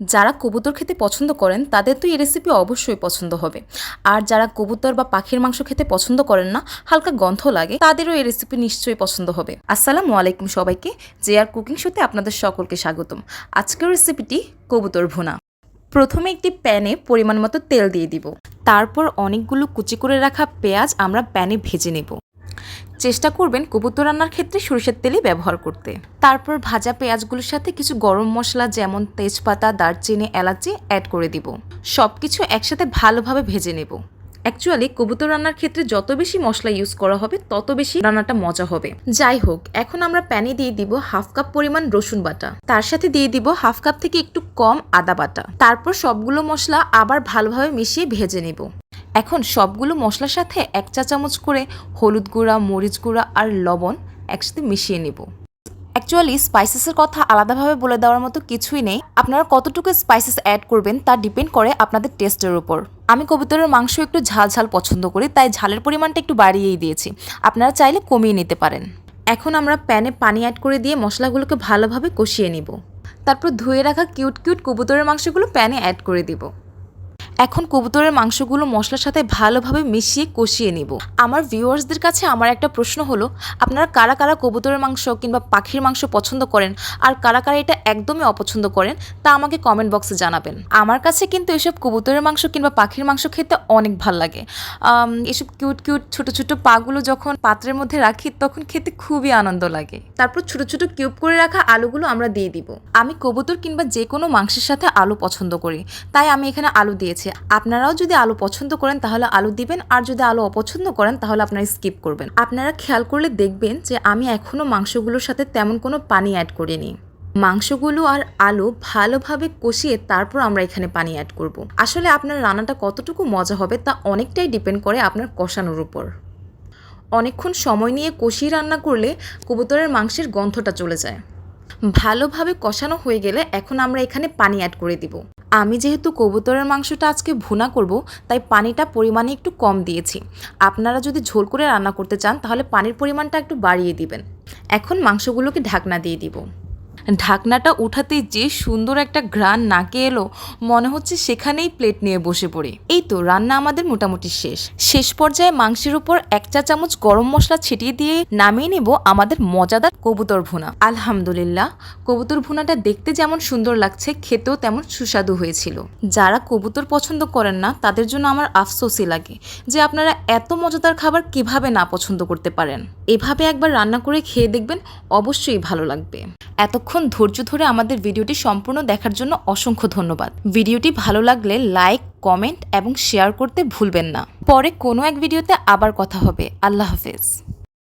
যারা কবুতর খেতে পছন্দ করেন, তাদের তো এই রেসিপি অবশ্যই পছন্দ হবে। আর যারা কবুতর বা পাখির মাংস খেতে পছন্দ করেন না, হালকা গন্ধ লাগে, তাদেরও এই রেসিপি নিশ্চয়ই পছন্দ হবে। আসসালামু আলাইকুম সবাইকে জে আর কুকিং শোতে আপনাদের সকলকে স্বাগতম। আজকের রেসিপিটি কবুতর ভুনা। প্রথমে একটি প্যানে পরিমাণ মতো তেল দিয়ে দিব। তারপর অনেকগুলো কুচি করে রাখা পেঁয়াজ আমরা প্যানে ভেজে নেব। চেষ্টা করবেন কবুতর রান্নার ক্ষেত্রে সরিষার তেলই ব্যবহার করতে। তারপর ভাজা পেঁয়াজগুলোর সাথে কিছু গরম মশলা যেমন তেজপাতা, দারচিনি, এলাচি অ্যাড করে দিব। সব কিছু একসাথে ভালোভাবে ভেজে নেব। অ্যাকচুয়ালি কবুতর রান্নার ক্ষেত্রে যত বেশি মশলা ইউজ করা হবে, তত বেশি রান্নাটা মজা হবে। যাই হোক, এখন আমরা প্যানে দিয়ে দিব হাফ কাপ পরিমাণ রসুন বাটা। তার সাথে দিয়ে দিব হাফ কাপ থেকে একটু কম আদা বাটা। তারপর সবগুলো মশলা আবার ভালোভাবে মিশিয়ে ভেজে নেব। এখন সবগুলো মশলার সাথে এক চা চামচ করে হলুদ গুঁড়া, মরিচ গুঁড়া আর লবণ একসাথে মিশিয়ে নেব। অ্যাকচুয়ালি স্পাইসেসের কথা আলাদাভাবে বলে দেওয়ার মতো কিছুই নেই। আপনারা কতটুকু স্পাইসেস অ্যাড করবেন তা ডিপেন্ড করে আপনাদের টেস্টের উপর। আমি কবুতরের মাংস একটু ঝাল ঝাল পছন্দ করি, তাই ঝালের পরিমাণটা একটু বাড়িয়েই দিয়েছি। আপনারা চাইলে কমিয়ে নিতে পারেন। এখন আমরা প্যানে পানি অ্যাড করে দিয়ে মশলাগুলোকে ভালোভাবে কষিয়ে নিব। তারপর ধুয়ে রাখা কিউট কিউট কবুতরের মাংসগুলো প্যানে অ্যাড করে দিব। এখন কবুতরের মাংসগুলো মশলার সাথে ভালোভাবে মিশিয়ে কষিয়ে নিব। আমার ভিউয়ার্সদের কাছে আমার একটা প্রশ্ন হলো, আপনারা কারা কারা কবুতরের মাংস কিংবা পাখির মাংস পছন্দ করেন আর কারা কারা এটা একদমই অপছন্দ করেন তা আমাকে কমেন্ট বক্সে জানাবেন। আমার কাছে কিন্তু এসব কবুতরের মাংস কিংবা পাখির মাংস খেতে অনেক ভালো লাগে। এসব কিউট কিউট ছোট ছোট পাগুলো যখন পাত্রের মধ্যে রাখি তখন খেতে খুবই আনন্দ লাগে। তারপর ছোট ছোট কিউব করে রাখা আলুগুলো আমরা দিয়ে দিব। আমি কবুতর কিংবা যে কোনো মাংসের সাথে আলু পছন্দ করি, তাই আমি এখানে আলু দিয়েছি। আপনারাও যদি আলু পছন্দ করেন তাহলে আলু দিবেন, আর যদি আলু অপছন্দ করেন তাহলে আপনারা স্কিপ করবেন। আপনারা খেয়াল করলে দেখবেন যে আমি এখনও মাংসগুলোর সাথে তেমন কোনো পানি অ্যাড করিনি। মাংসগুলো আর আলু ভালোভাবে কষিয়ে তারপর আমরা এখানে পানি অ্যাড করব। আসলে আপনার রান্নাটা কতটুকু মজা হবে তা অনেকটাই ডিপেন্ড করে আপনার কষানোর উপর। অনেকক্ষণ সময় নিয়ে কষিয়ে রান্না করলে কবুতরের মাংসের গন্ধটা চলে যায়। ভালোভাবে কষানো হয়ে গেলে এখন আমরা এখানে পানি অ্যাড করে দিব। আমি যেহেতু কবুতরের মাংসটা আজকে ভুনা করব, তাই পানিটা পরিমাণে একটু কম দিয়েছি। আপনারা যদি ঝোল করে রান্না করতে চান, তাহলে পানির পরিমাণটা একটু বাড়িয়ে দিবেন। এখন মাংসগুলোকে ঢাকনা দিয়ে দিব। ঢাকনাটা উঠাতেই যে সুন্দর একটা ঘ্রাণ নাকে এলো, মনে হচ্ছে সেখানেই প্লেট নিয়ে বসে পড়ি। এই তো রান্না আমাদের মোটামুটি শেষ। শেষ পর্যায়ে মাংসের উপর এক চা চামচ গরম মশলা ছিটিয়ে দিয়ে নামিয়ে নেব আমাদের মজাদার কবুতর ভুনা। আলহামদুলিল্লাহ, কবুতর ভুনাটা দেখতে যেমন সুন্দর লাগছে, খেতেও তেমন সুস্বাদু হয়েছিল। যারা কবুতর পছন্দ করেন না, তাদের জন্য আমার আফসোসই লাগে যে আপনারা এত মজাদার খাবার কীভাবে না পছন্দ করতে পারেন। এভাবে একবার রান্না করে খেয়ে দেখবেন অবশ্যই ভালো লাগবে। এতক্ষণ ধৈর্য ধরে আমাদের ভিডিওটি সম্পূর্ণ দেখার জন্য অসংখ্য ধন্যবাদ। ভিডিওটি ভালো লাগলে লাইক, কমেন্ট এবং শেয়ার করতে ভুলবেন না। পরে কোনো এক ভিডিওতে আবার কথা হবে। আল্লাহ হাফেজ।